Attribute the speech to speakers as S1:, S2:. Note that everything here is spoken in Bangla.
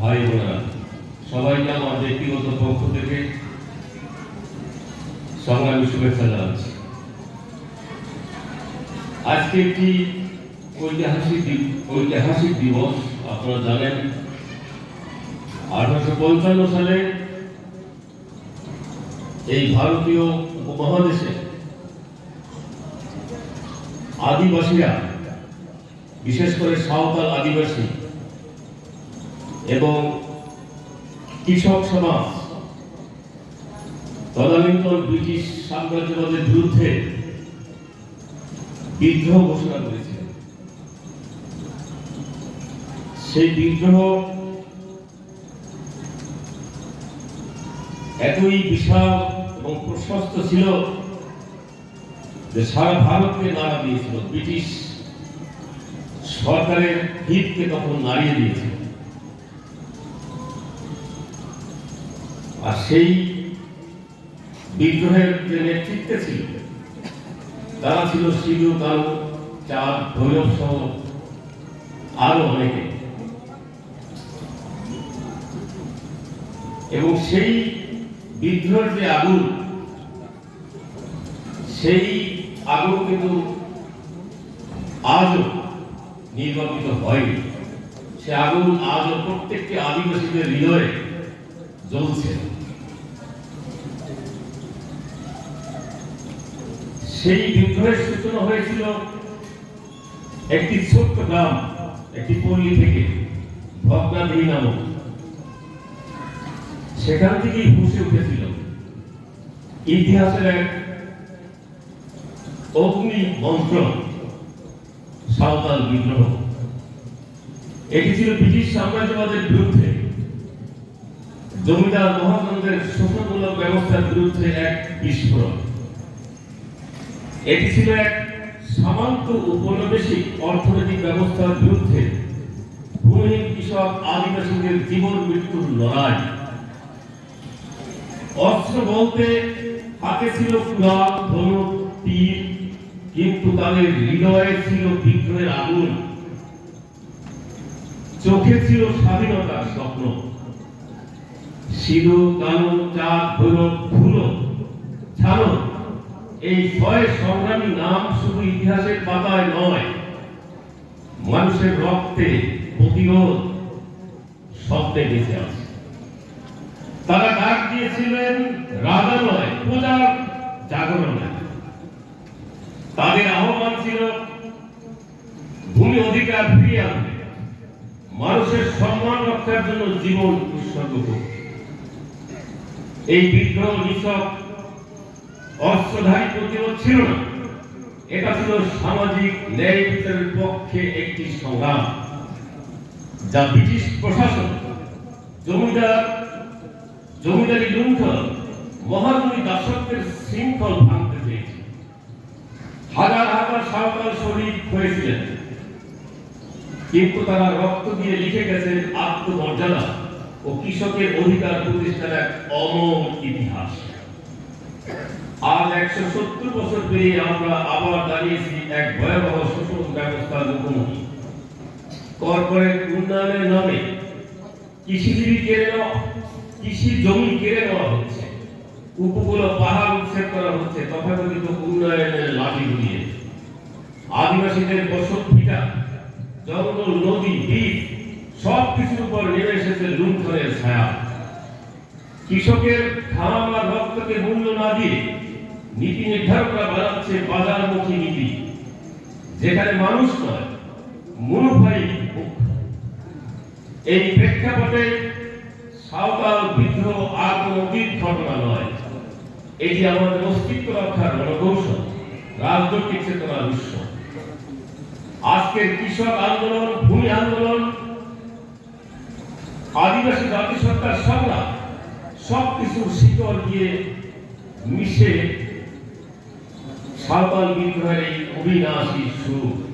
S1: ভাই বোনেরা, সবাইকে আমার ব্যক্তিগত পক্ষ থেকে সংগ্রামী শুভেচ্ছা জানাচ্ছি। আজকে একটি ঐতিহাসিক ঐতিহাসিক দিবস, আপনারা জানেন। আঠারোশো পঞ্চান্ন সালে এই ভারতীয় উপমহাদেশে আদিবাসীরা বিশেষ করে সাঁওতাল আদিবাসী এবং কৃষক সমাজ, তদানীন্তন ব্রিটিশ সাম্রাজ্যবাদের বিরুদ্ধে বিদ্রোহ ঘোষণা করেছিল সেই বিদ্রোহ এতই বিশাল এবং প্রশস্ত ছিল যে সারা ভারতকে নাড়া দিয়েছিল ব্রিটিশ সরকারের হিতকে তখন নাড়িয়ে দিয়েছিল আর সেই বিদ্রোহের যে নেতৃত্বে ছিল, তারা ছিল সিধু, কালু, চাঁদ, ভৈরব সহ আরও অনেকে। এবং সেই বিদ্রোহের যে আগুন, সেই আগুন কিন্তু আজও নির্বাপিত হয়নি সে আগুন আজও প্রত্যেকটি আদিবাসীদের হৃদয়ে জ্বলছে। সেই বিদ্রোহের সূচনা হয়েছিল একটি ছোট্ট গ্রাম, একটি পল্লী থেকে ভগ্নাদেহী নামক। সেখান থেকেই ফুসে উঠেছিল ইতিহাসের এক অগ্নি মন্ত্র। সাঁওতাল বিদ্রোহ। এটি ছিল ব্রিটিশ সাম্রাজ্যবাদের বিরুদ্ধে। জমিদার মহাজনদের শোষণমূলক ব্যবস্থার বিরুদ্ধে এক বিস্ফোরণ। এটি ছিল এক সামান্ত উপনিবেশিক অর্থনৈতিক ব্যবস্থার বিরুদ্ধে ভূমিহীন কৃষক আদিবাসীদের জীবন মৃত্যুর লড়াই। অস্ত্র বলতে হাতে ছিল কুড়াল, ধনুক, তীর কিন্তু তাদের হৃদয়ে ছিল বিদ্রোহের আগুন। চোখে ছিল স্বাধীনতার স্বপ্ন। সিধু কানু চাঁদ, ভৈরব ফুলো ছাড়ো, এই ছয় সংগ্রামী নাম শুধু ইতিহাসের পাতায় নয়, মানুষের রক্তে প্রতিরোধ শব্দে বেঁচে আছে তারা ডাক দিয়েছিলেন রাজা নয় পূজার জাগরণে। তাদের আহ্বান ছিল, ভূমি অধিকার ফিরিয়ে আনতে। মানুষের সম্মান রক্ষার জন্য জীবন উৎসর্গ করতে। এই বিদ্রোহ নিছক অস্ত্রধারী প্রতিরোধ ছিল না। এটা ছিল সামাজিক ন্যায় পক্ষে একটি সংগ্রাম, যা ব্রিটিশ প্রশাসন, জমিদার, জমিদারি লুণ্ঠন, মহাজনী দাসত্বের শৃঙ্খল ভাঙতে চেয়েছে হাজার হাজার সাঁওতাল শহীদ হয়েছিলেন। কিন্তু তারা রক্ত দিয়ে লিখে গেছেন আত্মমর্যাদা ও কৃষকের অধিকার প্রতিষ্ঠার এক অমর ইতিহাস। আজ একশো সত্তর বছর পেরিয়ে আমরা আবার দাঁড়িয়েছি এক ভয়াবহ শোষণ ব্যবস্থার মুখোমুখি। কর্পোরেট উন্নয়নের নামে কৃষিজীবী কেড়ে নেওয়া কৃষি জমি কেড়ে নেওয়া হচ্ছে উপকূল পাহাড় হচ্ছে তথাকথিত উন্নয়নের লাঠি দিয়ে আদিবাসীদের বসত ভিটা, জঙ্গল, নদী, দ্বীপ সব কিছুর উপর নেমে এসেছে লুণ্ঠনের ছায়া। কৃষকের ঘাম আর রক্তকে মূল্য না দিয়ে নীতি নির্ধারকরা বানাচ্ছে বাজারমুখী নীতি, যেখানে মানুষ নয় মুনুফাই এই প্রেক্ষাপটে সাঁওতাল বিদ্রোহ আর কোনো ঘটনা নয়। এটি আমাদের অস্তিত্ব রক্ষার রণকৌশল। রাজনৈতিক চেতনার উৎস আজকের কৃষক আন্দোলন, ভূমি আন্দোলন, আদিবাসী জাতিসত্তার সংগ্রাম সব কিছুর শিকড় দিয়ে মিশে সাঁওতাল বিদ্রোহের এই অবিনাশী সুর